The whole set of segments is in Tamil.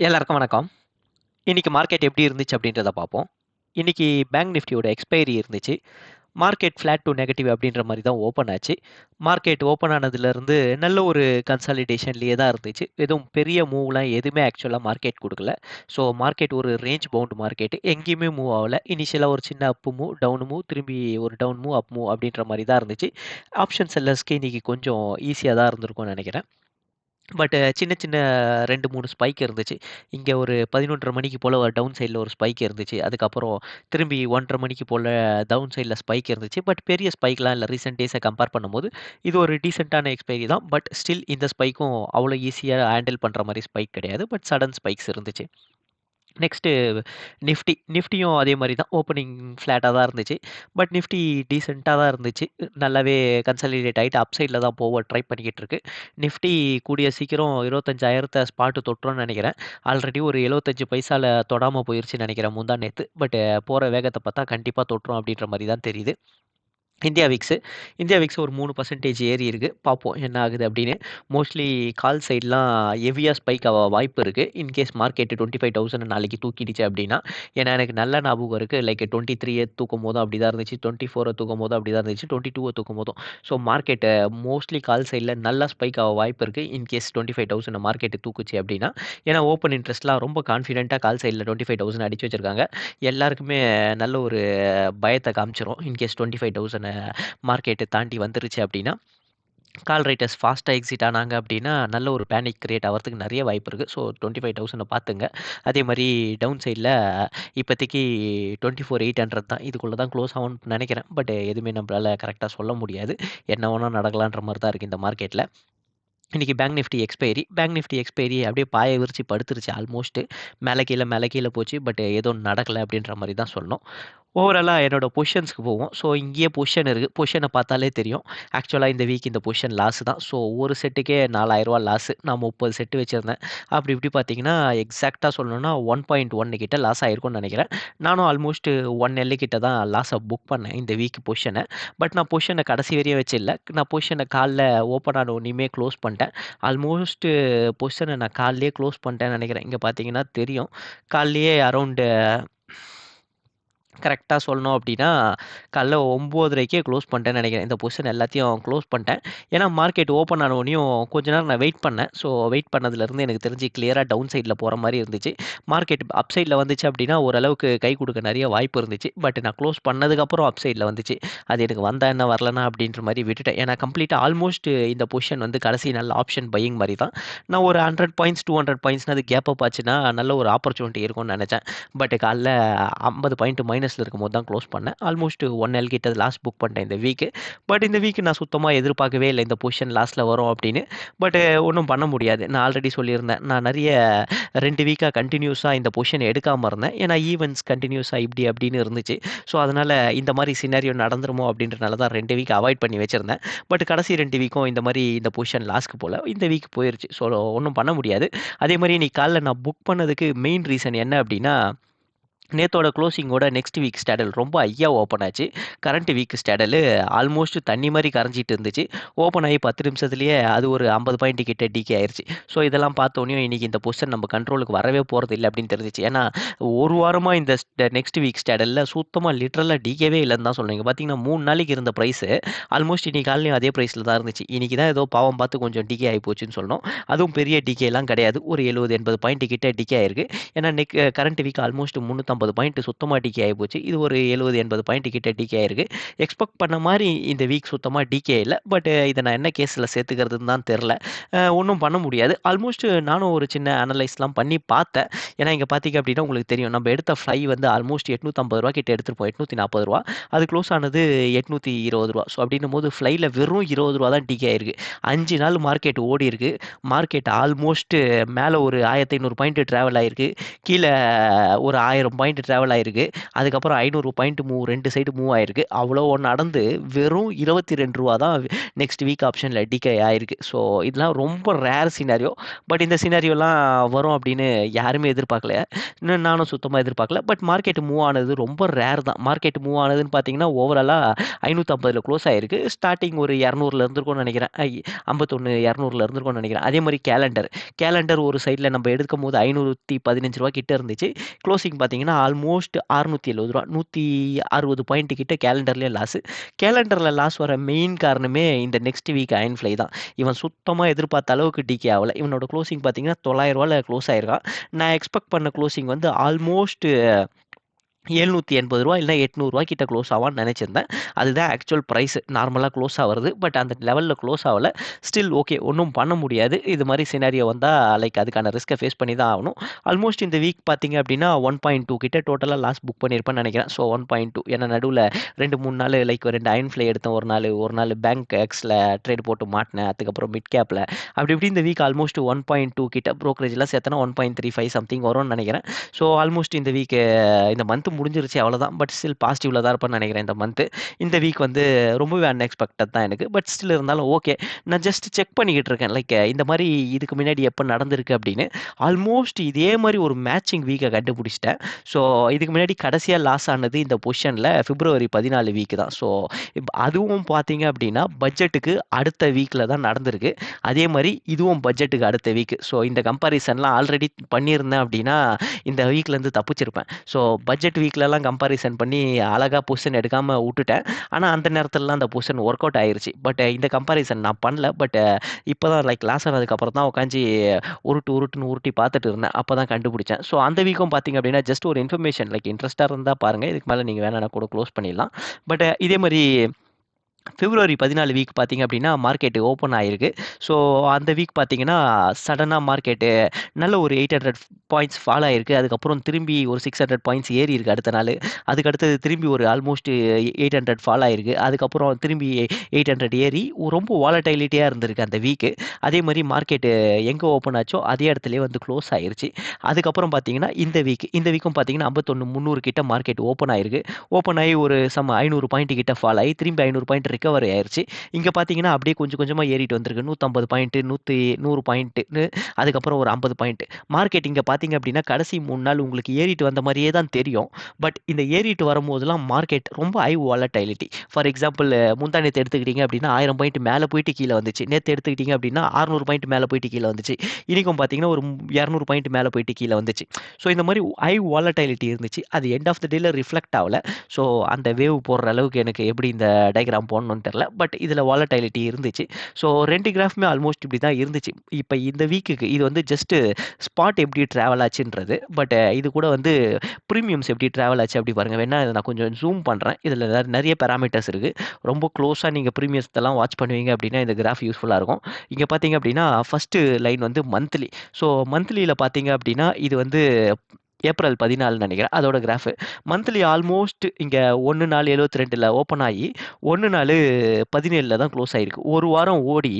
எல்லாருக்கும் வணக்கம். இன்றைக்கி மார்க்கெட் எப்படி இருந்துச்சு அப்படின்றத பார்ப்போம். இன்றைக்கி பேங்க் நிஃப்டியோட எக்ஸ்பைரி இருந்துச்சு. மார்க்கெட் ஃப்ளாட் டூ நெகட்டிவ் அப்படின்ற மாதிரி தான் ஓப்பன் ஆச்சு. மார்க்கெட் ஓப்பன் ஆனதுலேருந்து நல்ல ஒரு கன்சாலிடேஷன்லேயே தான் இருந்துச்சு. எதுவும் பெரிய மூவ்லாம் எதுவுமே ஆக்சுவலாக மார்க்கெட் கொடுக்கல ஸோ மார்க்கெட் ஒரு ரேஞ்ச் பவுண்ட் மார்க்கெட். எங்கேயுமே மூவ் ஆகலை இனிஷியலாக ஒரு சின்ன அப்பு மூவ், டவுன் மூவ், திரும்பி ஒரு டவுன் மூவ், அப் மூவ் அப்படின்ற மாதிரி தான் இருந்துச்சு. ஆப்ஷன் செல்லர்ஸ்க்கு இன்றைக்கி கொஞ்சம் ஈஸியாக தான் இருந்திருக்கும்னு நினைக்கிறேன் பட்டு சின்ன சின்ன 2, 3 ஸ்பைக் இருந்துச்சு. இங்கே ஒரு 11:30 மணிக்கு போல் ஒரு டவுன் சைடில் ஒரு ஸ்பைக் இருந்துச்சு. அதுக்கப்புறம் திரும்பி 1:30 மணிக்கு போல் டவுன் சைடில் ஸ்பைக் இருந்துச்சு. பட் பெரிய ஸ்பைக்லாம் இல்லை ரீசெண்ட் டேஸை கம்பேர் பண்ணும்போது, இது ஒரு டீசெண்டான எக்ஸ்பைரி தான். பட் ஸ்டில் இந்த ஸ்பைக்கும் அவ்வளோ ஈஸியாக ஹேண்டில் பண்ணுற மாதிரி ஸ்பைக் கிடையாது. பட் சடன் ஸ்பைக்ஸ் இருந்துச்சு. நெக்ஸ்ட்டு நிஃப்டி. நிஃப்டியும் அதே மாதிரி தான். ஓப்பனிங் ஃப்ளாட்டாக தான் இருந்துச்சு. பட் நிஃப்டி டீசெண்டாக தான் இருந்துச்சு. நல்லாவே கன்சாலிடேட் ஆகிட்டு அப் சைடில் தான் போக ட்ரை பண்ணிக்கிட்டு இருக்கு. நிஃப்டி கூடிய சீக்கிரம் இருபத்தஞ்சாயிரத்தை ஸ்பாட்டு தொட்டுறோம்னு நினைக்கிறேன் ஆல்ரெடி ஒரு எழுபத்தஞ்சு பைசாவில் தொடாமல் போயிடுச்சுன்னு நினைக்கிறேன் முந்தா நேற்று பட் போகிற வேகத்தை பார்த்தா கண்டிப்பாக தொட்டுரும் அப்படின்ற மாதிரி தான் தெரியுது. இந்தியா விக்ஸு இந்தியா விக்ஸ் ஒரு மூணு பர்சன்டேஜ் ஏறி இருக்குது பார்ப்போம் என்ன ஆகுது அப்படின்னு. மோஸ்ட்லி கால் சைட்லாம் ஹெவியா ஸ்பைக் ஆக வாய்ப்பு இருக்குது இன்கேஸ் மார்க்கெட் 25,000 நாளைக்கு தூக்கிடுச்சு அப்படின்னா. ஏன்னா எனக்கு நல்ல ஞாபகம் இருக்குது லைக் 23 தூக்கும்போதும் அப்படி தான் இருந்துச்சு. 24 தூக்கும்போதும் அப்படி தான் இருந்துச்சு. டுவெண்ட்டி டூ தூக்கும் போதும் ஸோ மார்க்கெட்டை மோஸ்ட்லி கால் சைடில் நல்லா ஸ்பைக் ஆக வாய்ப்பு இருக்குது இன்கேஸ் 25,000 மார்க்கெட் தூக்குச்சு அப்படின்னா. ஏன்னா ஓப்பன் இன்ட்ரெஸ்ட்லாம் ரொம்ப கான்ஃபிடென்ட்டாக கால் சைடில் டுவெண்ட்டி ஃபைவ் தௌசண்ட் அடிச்சு வச்சிருக்காங்க. எல்லாருக்குமே நல்ல ஒரு பயத்தை காமிச்சிரும். இன்கேஸ் 25,000 மார்க்கெட் தாண்டி வந்துருச்சு அப்படின்னா. கால் ரைட்டர்ஸ் ஃபாஸ்ட்டாக எக்ஸிட் ஆனாங்க அப்படின்னா, நல்ல ஒரு பேனிக் கிரியேட் ஆகிறதுக்கு நிறைய வாய்ப்பு இருக்குது ஸோ 25,000 பார்த்துங்க. அதே மாதிரி டவுன் சைடில் இப்போதைக்கு 24,800 தான். இதுக்குள்ளே தான் க்ளோஸ் ஆகும்னு நினைக்கிறேன் பட் எதுவுமே நம்மளால் கரெக்டாக சொல்ல முடியாது. என்ன வேணால் நடக்கலான்ற மாதிரி தான் இருக்குது இந்த மார்க்கெட்டில் இன்றைக்கி bank Nifty expiry. Bank Nifty expiry அப்படியே பாய விரிச்சு படுத்துருச்சு ஆல்மோஸ்ட்டு மேலே கீழே மேலே கீழே போச்சு. பட் எதுவும் நடக்கலை அப்படின்ற மாதிரி தான் சொல்லணும். ஓவராலாக என்னோடய பொஷன்ஸ்க்கு போவோம். ஸோ இங்கேயே பொஷன் இருக்குது பொஷனை பார்த்தாலே தெரியும். ஆக்சுவலாக இந்த வீக் இந்த பொஷன் லாஸ் தான். ஸோ ஒரு செட்டுக்கே நாலாயிரரூவா லாஸு நான் முப்பது செட்டு வச்சுருந்தேன் அப்படி இப்படி பார்த்தீங்கன்னா, எக்ஸாக்டாக சொல்லணும்னா 1.1 கிட்ட லாஸ் ஆகிருக்கும்னு நினைக்கிறேன் நானும் ஆல்மோஸ்ட் ஒன் எல்லு கிட்ட தான் லாஸை புக் பண்ணேன் இந்த வீக் பொஷனை பட் நான் பொஷனை கடைசி வரையும் வச்சில்ல. நான் பொஷனை காலைல ஓப்பன் ஆன உடனேயுமே க்ளோஸ் பண்ணிட்டேன். ஆல்மோஸ்ட்டு பொஷனை நான் காலைலயே க்ளோஸ் பண்ணிட்டேன்னு நினைக்கிறேன் இங்கே பார்த்தீங்கன்னா தெரியும். காலைலயே அரௌண்டு கரெக்டாக சொல்லணும் அப்படின்னா, காலைல 9:30க்கே க்ளோஸ் பண்ணிட்டேன்னு நினைக்கிறேன் இந்த பொசிஷன் எல்லாத்தையும் க்ளோஸ் பண்ணிட்டேன். ஏன்னா மார்க்கெட் ஓப்பன் ஆனவனையும் கொஞ்ச நேரம் நான் வெயிட் பண்ணேன். ஸோ வெயிட் பண்ணதுலேருந்து எனக்கு தெரிஞ்சு கிளியராக டவுன் சைடில் போகிற மாதிரி இருந்துச்சு. மார்க்கெட் அப் சைடில் வந்துச்சு அப்படின்னா, ஓரளவுக்கு கை கொடுக்க நிறைய வாய்ப்பு இருந்துச்சு. பட் நான் க்ளோஸ் பண்ணதுக்கப்புறம் அப் சைடில் வந்துச்சு. அது எனக்கு வந்தால் என்ன வரலனா அப்படின்ற மாதிரி விட்டுட்டேன். ஏன்னா கம்ப்ளீட் ஆல்மோஸ்ட் இந்த பொசிஷன் வந்து கடைசி நல்ல ஆப்ஷன் பையிங் மாதிரி தான். நான் ஒரு 100 பாயிண்ட்ஸ், 200 பாயிண்ட்ஸ்னாது அது கேப்பப் ஆச்சுன்னா, நல்ல ஒரு ஆப்பர்ச்சுனிட்டி இருக்கும்னு நினச்சேன் பட் காலைல 50 பாயிண்ட் மைனஸில் இருக்கும்போது தான் க்ளோஸ் பண்ணேன். ஆல்மோஸ்ட் ஒன் எல் கிட்ட லாஸ்ட் புக் பண்ணிட்டேன் இந்த வீக்கு பட் இந்த வீக் நான் சுத்தமாக எதிர்பார்க்கவே இல்லை இந்த பொசிஷன் லாஸ்ட்டில் வரும் அப்படின்னு. பட் ஒன்றும் பண்ண முடியாது. நான் ஆல்ரெடி சொல்லியிருந்தேன். நான் நிறைய ரெண்டு வீக்காக கண்டினியூஸாக இந்த பொசிஷன் எடுக்காமல் இருந்தேன். ஏன்னா ஈவெண்ட்ஸ் கண்டினியூஸாக இப்படி அப்படின்னு இருந்துச்சு. ஸோ அதனால் இந்த மாதிரி சினாரியோ நடந்துருமோ அப்படின்றனால தான் ரெண்டு வீக் அவாய்ட் பண்ணி வச்சுருந்தேன் பட் கடைசி ரெண்டு வீக்கும் இந்த மாதிரி இந்த பொசிஷன் லாஸ்க்கு போல் இந்த வீக் போயிடுச்சு ஸோ ஒன்றும் பண்ண முடியாது. அதே மாதிரி இன்னைக்கு காலைல நான் புக் பண்ணதுக்கு மெயின் ரீசன் என்ன அப்படின்னா, நேத்தோட க்ளோசிங்கோட நெக்ஸ்ட் வீக் ஸ்டாடல் ரொம்ப ஐயா ஓப்பன் ஆச்சு. கரண்ட் வீக் ஸ்டாடலு ஆல்மோஸ்ட் தண்ணி மாதிரி கரைஞ்சிட்டு இருந்துச்சு. ஓப்பன் ஆகி பத்து நிமிஷத்துலேயே அது ஒரு 50 பாயிண்ட் கிட்ட டிகே ஆயிருச்சு. ஸோ இதெல்லாம் பார்த்தோன்னே இன்றைக்கி இந்த பொசிஷன் நம்ம கண்ட்ரோலுக்கு வரவே போகிறது இல்லை அப்படின்னு தெரிஞ்சுச்சு. ஏன்னா ஒரு வாரமாக இந்த நெக்ஸ்ட் வீக் ஸ்டாடல்ல சுத்தமாக லிட்டரலா டிகேவே இல்லைன்னு தான் சொல்லணும். பார்த்தீங்கன்னா மூணு நாளைக்கு இருந்த ப்ரைஸு ஆல்மோஸ்ட் இன்றைக்கி காலையும் அதே ப்ரைஸில் தான் இருந்துச்சு. இன்னைக்கு தான் ஏதோ பாவம் பார்த்து கொஞ்சம் டிகே ஆகி போச்சுன்னு சொல்லணும். அதுவும் பெரிய டிகேலாம் கிடையாது. ஒரு 70, 80 பாயிண்ட் கிட்ட டீகே ஆயிருக்கு. ஏன்னா நெக் கரண்ட் வீக் ஆல்மோஸ்ட் 350 பாயிண்ட் சுத்தமாக டிகே ஆகி போச்சு. இது ஒரு 70, 80 பாயிண்ட் கிட்ட டிகே ஆயிருக்கு. எக்ஸ்பெக்ட் பண்ண மாதிரி இந்த வீக் சுத்தமாக டிகே இல்லை பட் இதை நான் என்ன கேஸில் சேர்த்துக்கிறதுன்னு தான் தெரில ஒன்றும் பண்ண முடியாது. ஆல்மோஸ்ட் நானும் ஒரு சின்ன அனலைஸ்லாம் பண்ணி பார்த்தேன். ஏன்னா இங்கே பார்த்தீங்க அப்படின்னா உங்களுக்கு தெரியும். நம்ம எடுத்த ஃப்ளை வந்து ஆல்மோஸ்ட் எட்நூற்றம்பது ரூபா கிட்ட எடுத்துருப்போம் எட்நூற்றி நாற்பது ரூபா அது க்ளோஸ் ஆனது எட்நூற்றி இருபது ரூபா ஸோ அப்படின்னும்போது ஃப்ளைல வெறும் இருபது ரூபா தான் டிகே ஆயிருக்கு. அஞ்சு நாள் மார்க்கெட் ஓடி இருக்கு மார்க்கெட் ஆல்மோஸ்ட் மேலே ஒரு 1500 பாயிண்ட் ட்ராவல் ஆயிருக்கு. கீழே ஒரு ஆயிரம் பாயிண்ட் பாயிண்ட் ட்ராவல் ஆயிருக்கு. அதுக்கப்புறம் ஐநூறு பாயிண்ட் மூவ் ரெண்டு சைடு மூவ் ஆயிருக்கு. அவ்வளோ நடந்து வெறும் இருபத்தி ரெண்டு ரூபா தான் நெக்ஸ்ட் வீக் ஆப்ஷனில் டிகே ஆயிருக்கு. ஸோ இதெல்லாம் ரொம்ப ரேர் சினாரியோ பட் இந்த சினாரியோலாம் வரும் அப்படின்னு யாருமே எதிர்பார்க்கல. இன்னும் நானும் சுத்தமாக எதிர்பார்க்கல. பட் மார்க்கெட் மூவ் ஆனது ரொம்ப ரேர் தான். மார்க்கெட் மூவ் ஆனதுன்னு பார்த்தீங்கன்னா ஓவராலாக ஐநூற்றம்பதில் க்ளோஸ் ஆயிருக்கு. ஸ்டார்டிங் ஒரு இரநூறுல இருந்திருக்கும்னு நினைக்கிறேன். ஐ ஐம்பத்தொன்று இரநூறுல இருந்திருக்கும்னு நினைக்கிறேன். அதே மாதிரி கேலண்டர் கேலண்டர் ஒரு சைடில் நம்ம எடுக்கும் போது ஐநூற்றி பதினஞ்சு ரூபா கிட்ட இருந்துச்சு. க்ளோசிங் பார்த்தீங்கன்னா ஆல்மோஸ்ட் அறுநூற்றி எழுபது ரூபா நூற்றி அறுபது பாயிண்ட் கிட்ட கேலண்டர்லேயே லாஸ் கேலண்டரில் லாஸ் வர மெயின் காரணமே இந்த நெக்ஸ்ட் வீக் அயன் ஃப்ளை தான். இவன் சுத்தமாக எதிர்பார்த்த அளவுக்கு டிகே ஆகல. இவனோட க்ளோசிங் பார்த்தீங்கன்னா தொள்ளாயிரரூவாவில் க்ளோஸ் ஆயிருக்கான். நான் எக்ஸ்பெக்ட் பண்ண க்ளோசிங் வந்து ஆல்மோஸ்ட் எழுநூற்றி எண்பது ரூபா இல்லை எட்நூறுரூவா கிட்ட க்ளோஸ் ஆவான்னு நினச்சிருந்தேன். அதுதான் ஆக்சுவல் ப்ரைஸ் நார்மலாக க்ளோஸ் ஆகிறது பட் அந்த லெவலில் க்ளோஸ் ஆகல. ஸ்டில் ஓகே ஒன்றும் பண்ண முடியாது. இது மாதிரி சினாரியோ வந்தால் லைக் அதுக்கான ரிஸ்க்கை ஃபேஸ் பண்ணி தான் ஆகணும். ஆல்மோஸ்ட் இந்த வீக் பார்த்தீங்க அப்படின்னா ஒன் பாயிண்ட் டூ கிட்ட டோட்டலாக லாஸ் புக் பண்ணியிருப்பேன்னு நினைக்கிறேன். ஸோ ஒன் பாயிண்ட் டூ ஏன்னா நடுவில் ரெண்டு மூணு நாள் லைக் ரெண்டு அயன் ஃப்ளை எடுத்தேன் ஒரு நாள். ஒரு நாள் பேங்க் எக்ஸில் ட்ரேட் போட்டு மாட்டினேன். அதுக்கப்புறம் மிட் கேப்பில் அப்படி இப்படி இந்த week almost one point two கிட்ட ப்ரோக்கரேஜ்லாம் சேர்த்தனா one point three five something வரும்னு நினைக்கிறேன். ஸோ ஆல்மோஸ்ட் இந்த வீக் இந்த மந்த் முடிஞ்சிருச்சு அவ்வளோதான் பட் ஸ்டில் பாசிட்டிவில் தான் இருப்பேன்னு நினைக்கிறேன் இந்த மந்த்து இந்த வீக் வந்து ரொம்பவே அன்எக்ஸ்பெக்டட் தான் எனக்கு. பட் ஸ்டில் இருந்தாலும் ஓகே நான் ஜஸ்ட் செக் பண்ணிக்கிட்டு இருக்கேன். லைக் இந்த மாதிரி இதுக்கு முன்னாடி எப்போ நடந்திருக்கு அப்படின்னு. ஆல்மோஸ்ட் இதே மாதிரி ஒரு மேட்சிங் வீக்கை கண்டுபிடிச்சிட்டேன். ஸோ இதுக்கு முன்னாடி கடைசியாக லாஸ் ஆனது இந்த பொசிஷனில் பிப்ரவரி பதினாலு வீக் தான். ஸோ அதுவும் பார்த்தீங்க அப்படின்னா பட்ஜெட்டுக்கு அடுத்த வீக்கில் தான் நடந்திருக்கு. அதே மாதிரி இதுவும் பட்ஜெட்டுக்கு அடுத்த வீக் ஸோ இந்த கம்பாரிசன்லாம் ஆல்ரெடி பண்ணியிருந்தேன் அப்படின்னா இந்த வீக்லேருந்து தப்பிச்சிருப்பேன். ஸோ பட்ஜெட் வீக்லலாம் கம்பாரிசன் பண்ணி அழகாக பொசிஷன் எடுக்காமல் விட்டுட்டேன். ஆனால் அந்த நேரத்துலலாம் அந்த பொசிஷன் ஒர்க் அவுட் ஆயிடுச்சு பட் இந்த கம்பாரிசன் நான் பண்ணல. பட் இப்போ தான் லைக் லாஸ் ஆனதுக்கப்புறம் தான் உட்காந்து உருட்டு உருட்டுன்னு உருட்டி பார்த்துட்டு இருந்தேன். அப்போ தான் கண்டுபிடிச்சேன். ஸோ அந்த வீக்கும் பார்த்தீங்க அப்படின்னா ஜஸ்ட் ஒரு இன்ஃபர்மேஷன் லைக் இன்ட்ரெஸ்ட்டாக இருந்தால் பாருங்கள் இதுக்கு மேலே நீங்கள் வேணா கூட க்ளோஸ் பண்ணிடலாம். பட் இதே மாதிரி பிப்ரவரி பதினாலு வீக் பார்த்தீங்க அப்படின்னா மார்க்கெட்டு ஓப்பன் ஆகிருக்கு ஸோ அந்த வீக் பார்த்தீங்கன்னா சடனாக மார்க்கெட்டு நல்ல ஒரு எயிட் ஹண்ட்ரட் பாயிண்ட்ஸ் ஃபால் ஆகிருக்கு அதுக்கப்புறம் திரும்பி ஒரு சிக்ஸ் ஹண்ட்ரட் பாயிண்ட்ஸ் ஏறி இருக்குது அடுத்த நாள். அதுக்கு அடுத்தது திரும்பி ஒரு ஆல்மோஸ்ட் எயிட் ஹண்ட்ரட் ஃபால் ஆகிருக்கு அதுக்கப்புறம் திரும்பி எயிட் ஹண்ட்ரட் ஏறி ரொம்ப வாலடைலிட்டியாக இருந்திருக்கு அந்த வீக்கு அதே மாதிரி மார்க்கெட்டு எங்கே ஓப்பன் ஆச்சோ அதே இடத்துலேயே வந்து க்ளோஸ் ஆகிருச்சு அதுக்கப்புறம் பார்த்தீங்கன்னா இந்த வீக் இந்த வீக்கும் பார்த்தீங்கன்னா ஐம்பத்தொன்று முந்நூறு கிட்ட மார்க்கெட் ஓப்பன் ஆயிருக்கு. ஓப்பன் ஆகி ஒரு சம் ஐநூறு பாயிண்ட் கிட்ட ஃபால் ஆகி திரும்பி ஐநூறு பாயிண்ட் ரிகவர் ஆயிருச்சு. இங்கே பார்த்தீங்கன்னா அப்படியே கொஞ்சம் கொஞ்சமாக ஏறிட்டு வந்திருக்கு. நூற்றம்பது பாயிண்ட்டு நூற்றி நூறு பாயிண்ட்டு அதுக்கப்புறம் ஒரு ஐம்பது பாயிண்ட் மார்க்கெட் இங்கே பார்த்தீங்க அப்படின்னா கடைசி மூணு நாள் உங்களுக்கு ஏறிட்டு வந்த மாதிரியே தான் தெரியும். பட் இந்த ஏறிட்டு வரும்போதெல்லாம் மார்க்கெட் ரொம்ப ஹை வாலட்டைலிட்டி ஃபார் எக்ஸாம்பிள் முந்தா நேற்று எடுத்துக்கிட்டீங்க அப்படின்னா ஆயிரம் பாயிண்ட் மேலே போயிட்டு கீழே வந்துச்சு. நேற்று எடுத்துக்கிட்டீங்க அப்படின்னா அறுநூறு பாயிண்ட் மேலே போயிட்டு கீழே வந்துச்சு. இன்றைக்கும் பார்த்தீங்கன்னா ஒரு இரநூறு பாயிண்ட் மேலே போயிட்டு கீழே வந்துச்சு. ஸோ இந்த மாதிரி ஹை வாலட்டைலிட்டி இருந்துச்சு. அது எண்ட் ஆஃப் த டேல ரிஃப்ளெக்ட் ஆகல. ஸோ அந்த வேவ் போடுற அளவுக்கு எனக்கு எப்படி இந்த டயக்ராம் பண்ணணும்னு தெரில பட் இதில் வாலடைலிட்டி இருந்துச்சு. ஸோ ரெண்டு கிராஃப்மே ஆல்மோஸ்ட் இப்படி தான் இருந்துச்சு. இப்போ இந்த வீக்குக்கு இது வந்து ஜஸ்ட்டு ஸ்பாட் எப்படி ட்ராவல் ஆச்சுன்றது. பட் இது கூட வந்து ப்ரீமியம்ஸ் எப்படி ட்ராவல் ஆச்சு அப்படி பாருங்கள் வேணா இதை நான் கொஞ்சம் ஜூம் பண்ணுறேன் இதில் நிறைய பேராமீட்டர்ஸ் இருக்குது ரொம்ப க்ளோஸாக நீங்கள் ப்ரீமியம்ஸ்லாம் வாட்ச் பண்ணுவீங்க அப்படின்னா இந்த கிராஃப் யூஸ்ஃபுல்லாக இருக்கும். இங்கே பார்த்தீங்க அப்படின்னா ஃபஸ்ட்டு லைன் வந்து மந்த்லி ஸோ மந்த்லியில் பார்த்தீங்க அப்படின்னா இது வந்து ஏப்ரல் பதினாலு நினைக்கிறேன். அதோட கிராஃபு மந்த்லி ஆல்மோஸ்ட் இங்கே ஒன்று நாலு எழுபத்தி ரெண்டில் ஓப்பன் ஆகி ஒன்று நாலு பதினேழில் தான் க்ளோஸ் ஆகிருக்கு ஒரு வாரம் ஓடி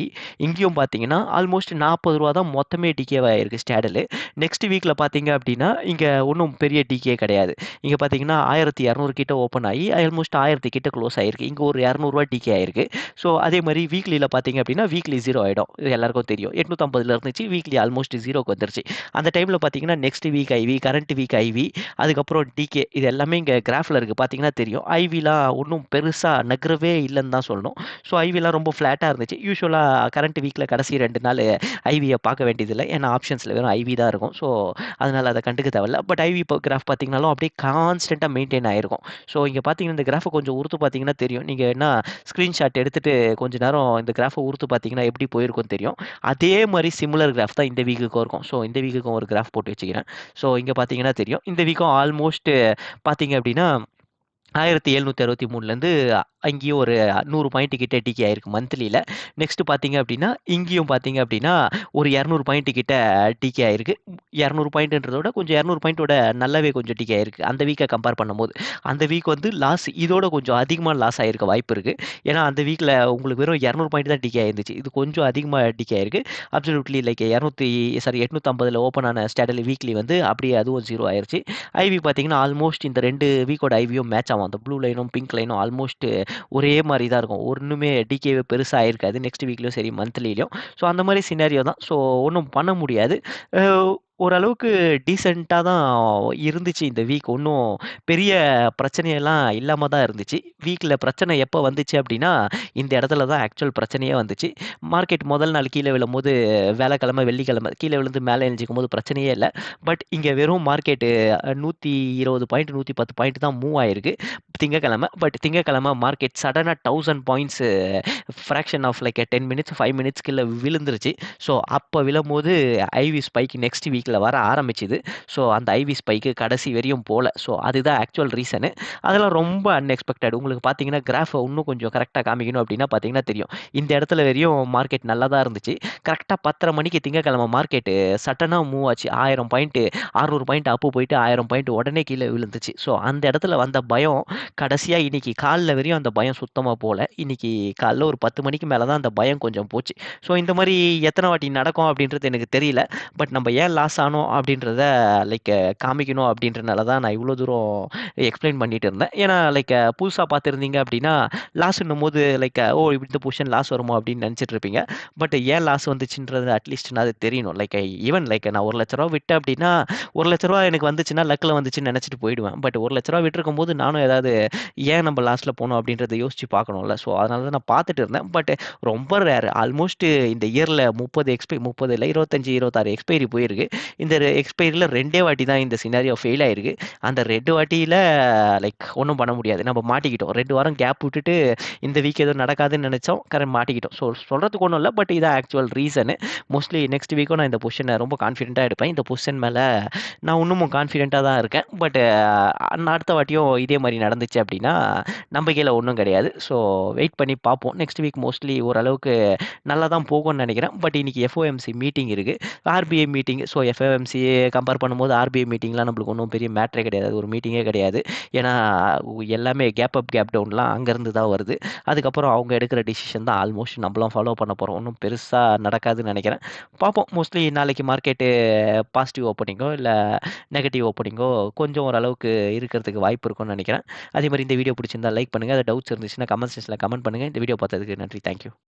இங்கேயும் பார்த்தீங்கன்னா ஆல்மோஸ்ட் நாற்பது ரூபா தான் மொத்தமே டிகேவாக ஆகிருக்கு ஸ்டேடலு நெக்ஸ்ட் வீக்கில் பார்த்தீங்க அப்படின்னா இங்கே ஒன்றும் பெரிய டிகே கிடையாது. இங்கே பார்த்தீங்கன்னா ஆயிரத்தி இரநூறு கிட்ட ஓப்பன் ஆகி ஆல்மோஸ்ட் ஆயிரத்தி கிட்ட க்ளோஸ் ஆகிருக்கு இங்கே ஒரு இரநூறுவா டிகே ஆயிருக்கு. ஸோ அதே மாதிரி வீக்லியில் பார்த்தீங்க அப்படின்னா வீக்லி ஜீரோ ஆகிடும் இது எல்லாருக்கும் தெரியும். எட்நூற்றம்பதுல இருந்துச்சு வீக்லி ஆல்மோஸ்ட் ஜீரோக்கு வந்துருச்சு. அந்த டைமில் பார்த்தீங்கன்னா next week IV current week IV அதுக்கப்புறம் டிகே இது எல்லாமே இங்கே கிராஃபில் இருக்குது பார்த்தீங்கன்னா தெரியும். ஐவிலாம் ஒன்றும் பெருசாக நகரவே இல்லைன்னு தான் சொல்லணும். ஸோ ஐவிலாம் ரொம்ப ஃப்ளாட்டாக இருந்துச்சு. யூஸ்வலாக கரண்ட் வீக்கில் கடைசி ரெண்டு நாள் ஐவியை பார்க்க வேண்டியதில்லை. ஏன்னா ஆப்ஷன்ஸில் வெறும் ஐவி தான் இருக்கும். ஸோ அதனால் அதை கண்டுக்க தேவையில்ல. பட் ஐவி இப்போ கிராஃப் பார்த்தீங்கனாலும் அப்படியே கான்ஸ்டண்ட்டாக மெயின்டைன் ஆகிருக்கும் ஸோ இங்கே பார்த்தீங்கன்னா இந்த கிராஃபை கொஞ்சம் உறுத்து பார்த்தீங்கன்னா தெரியும். நீங்கள் என்ன ஸ்க்ரீன்ஷாட் எடுத்துகிட்டு கொஞ்ச நேரம் இந்த கிராஃபை உறுத்து பார்த்தீங்கன்னா எப்படி போயிருக்கும் தெரியும். அதே மாதிரி சிமிலர் கிராஃப் தான் இந்த வீக்குக்கும் இருக்கும். ஸோ இந்த வீக்குக்கும் ஒரு கிராஃப் போட்டு வச்சுக்கிறேன். ஸோ இங்கே பார்த்தீங்கன்னா தெரியும். இந்த வீக்கம் ஆல்மோஸ்ட் பார்த்தீங்க அப்படின்னா ஆயிரத்தி எழுநூற்றி அறுபத்தி மூணுலேருந்து அங்கேயும் ஒரு நூறு பாயிண்ட் கிட்ட டிகே ஆயிருக்கு மந்த்லியில் நெக்ஸ்ட் பார்த்தீங்க அப்படின்னா இங்கேயும் பார்த்தீங்க அப்படின்னா ஒரு இரநூறு பாயிண்ட் கிட்ட டிகே ஆயிருக்கு. இரநூறு பாயிண்ட்ன்றதோட விட கொஞ்சம் இரநூறு பாயிண்ட்டோட நல்லாவே கொஞ்சம் டிகே ஆயிருக்கு. அந்த வீக்கை கம்பேர் பண்ணும்போது. அந்த வீக் வந்து லாஸ் இதோட கொஞ்சம் அதிகமாக லாஸ் ஆகிருக்க வாய்ப்பு இருக்குது ஏன்னா அந்த வீக்கில் உங்களுக்கு வெறும் இரநூறு பாயிண்ட் தான் டிகே ஆயிருந்துச்சு. இது கொஞ்சம் அதிகமாக டிகே ஆயிருக்கு. அப்சல்யூட்லி லைக் இரநூத்தி சாரி எட்நூற்றம்பதில் ஓப்பன் ஆன ஸ்டாடலி வீக்லி வந்து அப்படியே அதுவும் ஜீரோ ஆயிருச்சு. ஐவி பார்த்தீங்கன்னா ஆல்மோஸ்ட் இந்த ரெண்டு வீக்கோட ஐவியும் மேட்ச் ஆகும். அந்த ப்ளூ லைனும் பிங்க் லைனும் ஆல்மோஸ்ட் ஒரே மாதிரி தான் இருக்கும். ஒன்றுமே டிகேவே பெருசாக ஆயிருக்காது. நெக்ஸ்ட் வீக்லையும் சரி மந்த்லிலையும் ஸோ அந்த மாதிரி சினாரியோ தான். ஸோ ஒன்றும் பண்ண முடியாது. ஓரளவுக்கு டீசெண்டாக தான் இருந்துச்சு இந்த வீக் ஒன்றும் பெரிய பிரச்சனையெல்லாம் இல்லாமல் தான் இருந்துச்சு. வீக்கில் பிரச்சனை எப்போ வந்துச்சு அப்படின்னா இந்த இடத்துல தான் ஆக்சுவல் பிரச்சனையே வந்துச்சு. மார்க்கெட் முதல் நாள் கீழே விழும்போது வேலைக்கிழமை வெள்ளிக்கிழமை கீழே விழுந்து மேலே எழுஞ்சிக்கும் போது பிரச்சனையே இல்லை. பட் இங்கே வெறும் மார்க்கெட்டு நூற்றி இருபது பாயிண்ட் நூற்றி பத்து பாயிண்ட் தான் மூவ் ஆயிருக்கு திங்கக்கிழமை. பட் திங்கக்கிழமை மார்க்கெட் சடனாக thousand points fraction of like ten minutes five minutes கீழே விழுந்துருச்சு. ஸோ அப்போ விழும்போது ஐவி ஸ்பைக் நெக்ஸ்ட் ஸ்பைக்கில் வர ஆரம்பிச்சுது. ஸோ அந்த ஐவி ஸ்பைக்கு கடைசி வரையும் போகல ஸோ அதுதான் ஆக்சுவல் ரீசனு அதெல்லாம் ரொம்ப அன்எக்ஸ்பெக்டட் உங்களுக்கு பார்த்தீங்கன்னா கிராஃபை இன்னும் கொஞ்சம் கரெக்டாக காமிக்கணும் அப்படின்னா பார்த்தீங்கன்னா தெரியும். இந்த இடத்துல வரையும் மார்க்கெட் நல்லா தான் இருந்துச்சு கரெக்டாக பத்தரை மணிக்கு திங்கக்கிழமை மார்க்கெட்டு சட்டனாக மூவ் ஆச்சு. ஆயிரம் பாயிண்ட்டு அறுநூறு பாயிண்ட் அப்போ போயிட்டு ஆயிரம் பாயிண்ட் உடனே கீழே விழுந்துச்சு. ஸோ அந்த இடத்துல வந்த பயம் கடைசியாக இன்றைக்கி காலில் வரையும் அந்த பயம் சுத்தமாக போகல இன்னைக்கு காலைல ஒரு பத்து மணிக்கு மேலே தான் அந்த பயம் கொஞ்சம் போச்சு. ஸோ இந்த மாதிரி எத்தனை வாட்டி நடக்கும் அப்படின்றது எனக்கு தெரியல. பட் நம்ம ஏன் லாஸ் ஆனோம் அப்படின்றத லைக் காமிக்கணும் அப்படின்றனால தான் நான் இவ்வளோ தூரம் எக்ஸ்பிளைன் பண்ணிட்டு இருந்தேன். ஏன்னா லைக் புதுசாக பார்த்துருந்தீங்க அப்படின்னா லாஸ்ன்னும் போது லைக் ஓ இப்படி இந்த பொசிஷன் லாஸ் வருமோ அப்படின்னு நினச்சிட்டு இருப்பீங்க. பட் ஏன் லாஸ் வந்துச்சுன்றது அட்லீஸ்ட் அது தெரியணும். லைக் ஈவன் லைக் நான் ஒரு லட்ச ரூபா விட்டேன் அப்படின்னா ஒரு லட்ச ரூபா எனக்கு வந்துச்சுன்னா லக்கில் வந்துச்சுன்னு நினச்சிட்டு போயிடுவேன். பட் ஒரு லட்ச ரூபா விட்டுருக்கும் போது நானும் ஏதாவது ஏன் நம்ம லாஸ்ட்டில் போகணும் அப்படின்றத யோசிச்சு பார்க்கணும்ல. ஸோ அதனால தான் நான் பார்த்துட்டு இருந்தேன். பட் ரொம்ப ரேர் ஆல்மோஸ்ட் இந்த இயரில் முப்பது எக்ஸ்பை முப்பது இல்லை இருபத்தஞ்சி இருபத்தாறு எக்ஸ்பைரி போயிருக்கு. இந்த எக்ஸ்பைரியில் ரெண்டே வாட்டி தான் இந்த சினாரியோ ஃபெயில் ஆயிருக்கு. அந்த ரெண்டு வாட்டியில் லைக் ஒன்றும் பண்ண முடியாது. நம்ம மாட்டிக்கிட்டோம். ரெண்டு வாரம் கேப் விட்டுட்டு இந்த வீக் எதுவும் நடக்காதுன்னு நினச்சோம். கரெக்ட் மாட்டிக்கிட்டோம். ஸோ சொல்கிறதுக்கு ஒன்றும் இல்லை பட் இதான் ஆக்சுவல் ரீசனு மோஸ்ட்லி நெக்ஸ்ட் வீக்கும் நான் இந்த பொசிஷனை ரொம்ப கான்ஃபிடென்ட்டாக எடுப்பேன். இந்த பொசிஷன் மேலே நான் இன்னமும் கான்ஃபிடென்ட்டாக தான் இருக்கேன். பட் அடுத்த வாட்டியும் இதே மாதிரி நடந்துச்சு அப்படின்னா நம்பிக்கையில் ஒன்றும் கிடையாது. ஸோ வெயிட் பண்ணி பார்ப்போம். நெக்ஸ்ட் வீக் மோஸ்ட்லி ஓரளவுக்கு நல்லா தான் போகும்னு நினைக்கிறேன். பட் இன்றைக்கி எஃப்ஓஎம்சி மீட்டிங் இருக்குது ஆர்பிஐ மீட்டிங் ஸோ எஃப்எம்சியை கம்பேர் பண்ணும்போது ஆர்பிஐ மீட்டிங்லாம் நம்மளுக்கு ஒன்றும் பெரிய மேட்ரே கிடையாது. ஒரு மீட்டிங்கே கிடையாது. ஏன்னா எல்லாமே கேப் அப் கேப் டவுன்லாம் அங்கேருந்து தான் வருது. அதுக்கப்புறம் அவங்க எடுக்கிற டிசிஷன் தான் ஆல்மோஸ்ட் நம்மளும் ஃபாலோ பண்ண போகிறோம் ஒன்றும் பெருசாக நடக்காதுன்னு நினைக்கிறேன். பார்ப்போம். மோஸ்ட்லி நாளைக்கு மார்க்கெட்டு பாசிட்டிவ் ஓப்பனிங்கோ இல்லை நெகட்டிவ் ஓப்பனிங்கோ கொஞ்சம் ஓரளவுக்கு இருக்கிறதுக்கு வாய்ப்பு இருக்கும்னு நினைக்கிறேன். அதே மாதிரி இந்த வீடியோ பிடிச்சிருந்தா லைக் பண்ணுங்கள் அது டவுட்ஸ் இருந்துச்சுன்னா கமெண்ட் செக்ஷனில் கமெண்ட் பண்ணுங்கள் இந்த வீடியோ பார்த்ததுக்கு நன்றி. தேங்க்யூ